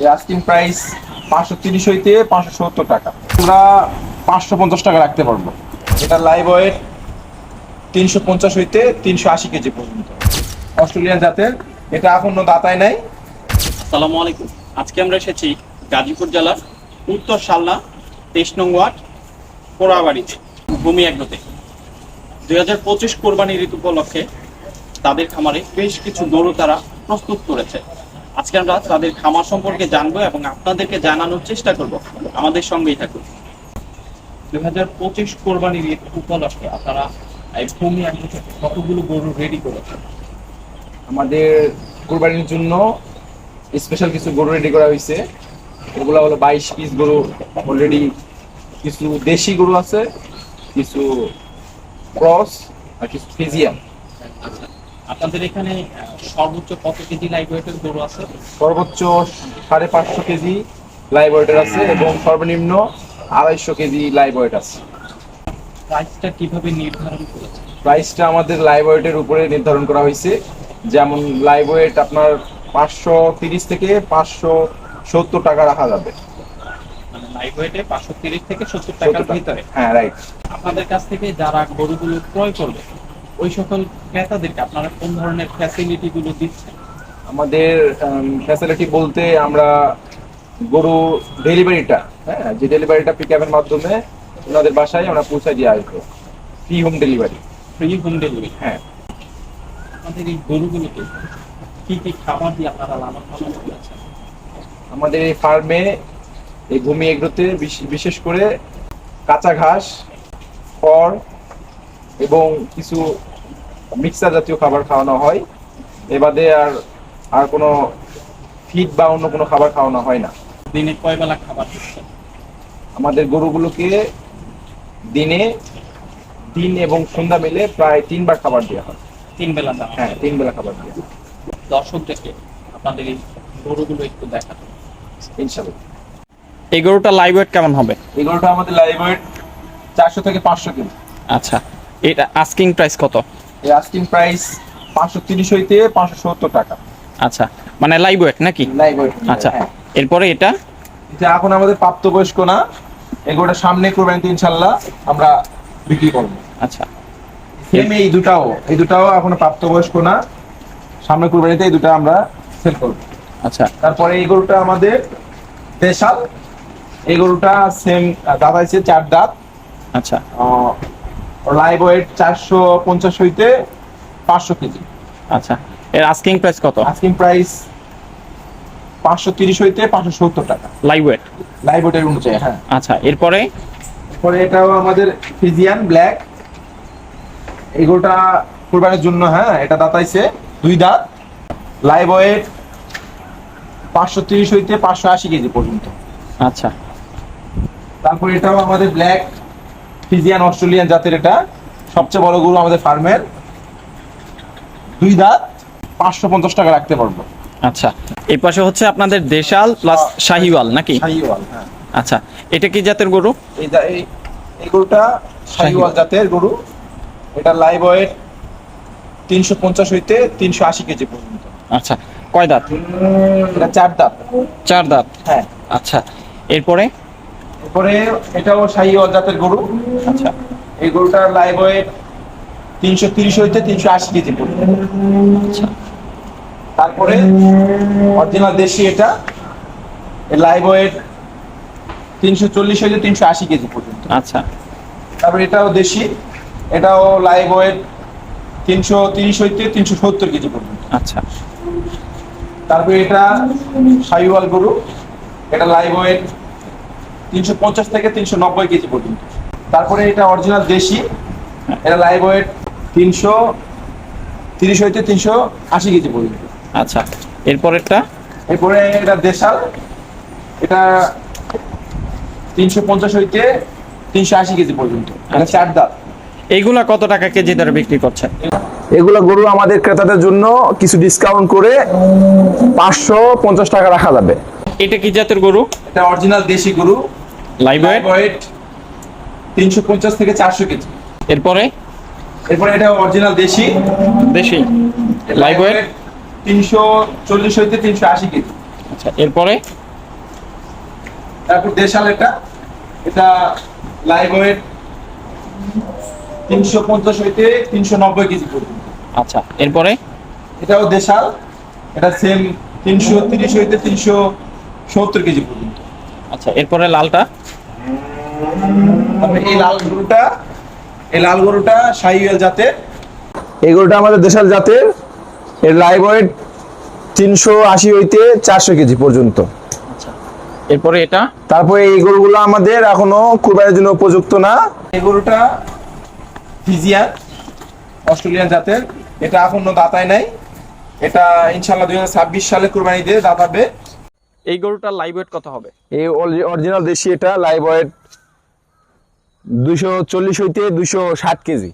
এই asking price পাঁচশো তিরিশ হইতে পাঁচশো সত্তর টাকা। আমরা পাঁচশো পঞ্চাশ টাকা রাখতে পারব। এটা লাইভ ওয়েট তিনশো পঞ্চাশ হইতে তিনশো আশি কেজি পর্যন্ত। অস্ট্রেলিয়ান জাতের, এটা এখনও দাতায় নাই। আসসালামু আলাইকুম। আজকে আমরা এসেছি গাজীপুর জেলার উত্তর শালনা তেইশ নং ওয়ার্ড পোড়াবাড়িতে ভূমি একদতে দুই হাজার পঁচিশ কোরবানি ঋতু উপলক্ষে তাদের খামারে বেশ কিছু গরু তারা প্রস্তুত করেছে। আজকে আমরা তাদের খামার সম্পর্কে জানব এবং আপনাদেরকে জানানোর চেষ্টা করব। আমাদের সঙ্গেই থাকুন। দুই হাজার পঁচিশ কোরবানি ঋতু উপলক্ষে আপনারা এই ভূমি কতগুলো গরু রেডি করেছেন? আমাদের কোরবানির জন্য স্পেশাল কিছু গরু রেডি করা হয়েছে। ওগুলো হলো বাইশ পিস গরু অলরেডি কিছু দেশি গরু আছে, কিছু ক্রস আর কিছু ফিজিয়াম আপনাদের এখানে সর্বোচ্চ কত কেজি লাইভ ওয়েটের গরু আছে? সর্বোচ্চ সাড়ে পাঁচশো কেজি লাইভ ওয়েটের আছে এবং সর্বনিম্ন আড়াইশো কেজি লাইভ ওয়েট আছে। প্রাইসটা কীভাবে নির্ধারণ করেছে প্রাইসটা আমাদের লাইভ ওয়েটের উপরে নির্ধারণ করা হয়েছে। যেমন লাইভ ওয়েট আপনার পাঁচশো তিরিশ থেকে পাঁচশো সত্তর টাকা রাখা যাবে। মানে লাইভ ওয়েটে পাঁচশো তিরিশ থেকে সত্তর টাকার 70 টাকা। ভিতরে। হ্যাঁ রাইট আপনাদের কাছ থেকে যারা গরুগুলো ক্রয় করবে ওই সকল ক্রেতাদেরকে আপনারা কোন ধরনের ফ্যাসিলিটি গুলো দিচ্ছেন? আমাদের ফ্যাসিলিটি বলতে আমরা গরু ডেলিভারিটা হ্যাঁ যে ডেলিভারিটা পিক আপের মাধ্যমে ওনাদের বাসায় আমরা পৌঁছায় দিয়ে আসব। Free home delivery free home delivery হ্যাঁ। আমাদের এই গরুগুলোকে কি কি খাবার দিয়ে আপনারা লালন পালন করেছেন? আমাদের এই ফার্মে এই ভূমি এগ্রোতে বিশেষ করে কাঁচা ঘাস খড় এবং কিছু মিক্সার জাতীয় খাবার খাওয়ানো হয়। এ বাদে আর আর কোনো ফিড বা অন্য কোনো খাবার খাওয়ানো হয় না। দিনে কয় বেলা খাবার আমাদের গরুগুলোকে দিনে দিন এবং সন্ধ্যা মিলে প্রায় তিনবার খাবার দেওয়া হয়। তিন বেলা হ্যাঁ? তিন বেলা খাবার দেওয়া দর্শকদেরকে আপনাদের এই গরুগুলো একটু দেখাতে ইনশাল্লাহ এই গরুটা লাইভ ওয়েট কেমন হবে? এই গরুটা আমাদের লাইভ ওয়েট চারশো থেকে পাঁচশো কেজি। আচ্ছা। এটা আস্কিং প্রাইস কত? এই আস্কিং প্রাইস পাঁচশো তিরিশ হইতে পাঁচশো সত্তর টাকা। আচ্ছা মানে লাইভ ওয়েট নাকি? লাইভ ওয়েট আচ্ছা হ্যাঁ। এরপরে এটা? এটা এখন আমাদের প্রাপ্তবয়স্ক না এগুলোটা সামনে করবেন ইনশাল্লাহ আমরা বিক্রি করব। আচ্ছা। সেম এই দুটাও এই দুটাও এখনও প্রাপ্তবয়স্ক না সামনে কুরবানিতে এই দুটো আমরা সেল করব। আচ্ছা। তারপরে এই গরুটা আমাদের দেশাল এই গরুটা সেম দাঁত আছে চার দাঁত। আচ্ছা। লাইভ ওয়েট চারশো পঞ্চাশ হইতে পাঁচশো কেজি। আচ্ছা এর আস্কিং প্রাইস কত? আস্কিং প্রাইস পাঁচশো তিরিশ হইতে পাঁচশো সত্তর টাকা। লাইভ ওয়েট লাইভ ওয়েটের অনুযায়ী হ্যাঁ। আচ্ছা এরপরে? তারপরে এটাও আমাদের ফিজিয়ান ব্ল্যাক এই গরুটা কুরবানির জন্য হ্যাঁ এটা দাঁতাইছে দুই দাঁত। লাইভ ওয়েট পাঁচশো তিরিশ হইতে পাঁচশো আশি কেজি পর্যন্ত। আচ্ছা। তারপর এটাও আমাদের ব্ল্যাক ফিজিয়ান অস্ট্রেলিয়ান জাতের এটা সবচেয়ে বড় গরু আমাদের ফার্মের। দুই দাঁত পাঁচশো পঞ্চাশ টাকা রাখতে পারব। আচ্ছা এই পাশে হচ্ছে আপনাদের দেশাল প্লাস শাহিওয়াল নাকি? শাহিওয়াল হ্যাঁ। আচ্ছা এটা কি জাতের গরু? এই এই এই গরুটা শাহিওয়াল জাতের গরু। এটা লাইভ ওয়েট তিনশো পঞ্চাশ হইতে তিনশো আশি কেজি পর্যন্ত। আচ্ছা কয় দাঁত? এটা চার দাঁত। চার দাঁত। হ্যাঁ। আচ্ছা এরপরে? এরপরে এটাও শাহিওয়াল জাতের গরু। আচ্ছা। এই গরুটার লাইভ ওয়েট তিনশো তিরিশ হইতে তিনশো আশি কেজি পর্যন্ত। আচ্ছা। তারপরে অরিজিনাল দেশি এটা। লাইভ ওয়েট তিনশো চল্লিশ হইতে তিনশো আশি কেজি পর্যন্ত। আচ্ছা। তারপরে এটাও দেশি। এটাও লাইভ ওয়েট তিনশো তিরিশ হইতে তিনশো সত্তর কেজি পর্যন্ত। আচ্ছা। তারপরে এটা সাইওয়াল গরু। এটা লাইভ ওয়েট তিনশো পঞ্চাশ থেকে তিনশো নব্বই কেজি পর্যন্ত। তারপরে এটা অরিজিনাল দেশি এটা লাইভ ওয়েট তিনশো তিরিশ হইতে তিনশো আশি কেজি পর্যন্ত। আচ্ছা এরপরেরটা? এরপরে এটা দেশাল এটা তিনশো পঞ্চাশ হইতে তিনশো আশি কেজি পর্যন্ত। এটা চার দাঁত। এইগুলা কত টাকা কেজি দরে বিক্রি করছেন? এগুলো গরু আমাদের ক্রেতাদের জন্য কিছু ডিসকাউন্ট করে পাঁচশো পঞ্চাশ টাকা রাখা যাবে। এটা কি জাতের গরু? এটা অরিজিনাল দেশি গরু। লাইভ ওয়েট তিনশো পঞ্চাশ থেকে চারশো কেজি। এরপরে? এরপরে এটা অরিজিনাল দেশি। দেশি। লাইভ ওয়েট তিনশো চল্লিশ হইতে তিনশো আশি কেজি। আচ্ছা এরপরে? তারপর দেশাল এটা। এটা লাইভ ওয়েট তিনশো পঞ্চাশ হইতে তিনশো নব্বই কেজি পর্যন্ত। আচ্ছা এরপরে? এটাও দেশাল। এটা সেম তিনশো তিরিশ হইতে তিনশো সত্তর কেজি পর্যন্ত। আচ্ছা এরপরে লালটা? তারপরে এই লাল গরুটা এই লাল গরুটা শাহিওয়াল জাতের। এই গরুটা আমাদের দেশাল জাতের। এর লাইভ ওয়েট তিনশো আশি হইতে চারশো কেজি পর্যন্ত। আচ্ছা এরপরে এটা? তারপরে এই গরুগুলো আমাদের এখনও কুরবানির জন্য উপযুক্ত না। এই গরুটা ফিজিয়ান অস্ট্রেলিয়ান জাতের। এটা এখনও দাতায় নাই। এটা ইনশাল্লাহ দুই হাজার ছাব্বিশ সালে কুরবানি দিয়ে দাতাবে। এই গরুটার লাইভ ওয়েট কত হবে? এই অরিজিনাল দেশি এটা লাইভ ওয়েট দুইশো চল্লিশ হইতে দুইশো ষাট কেজি।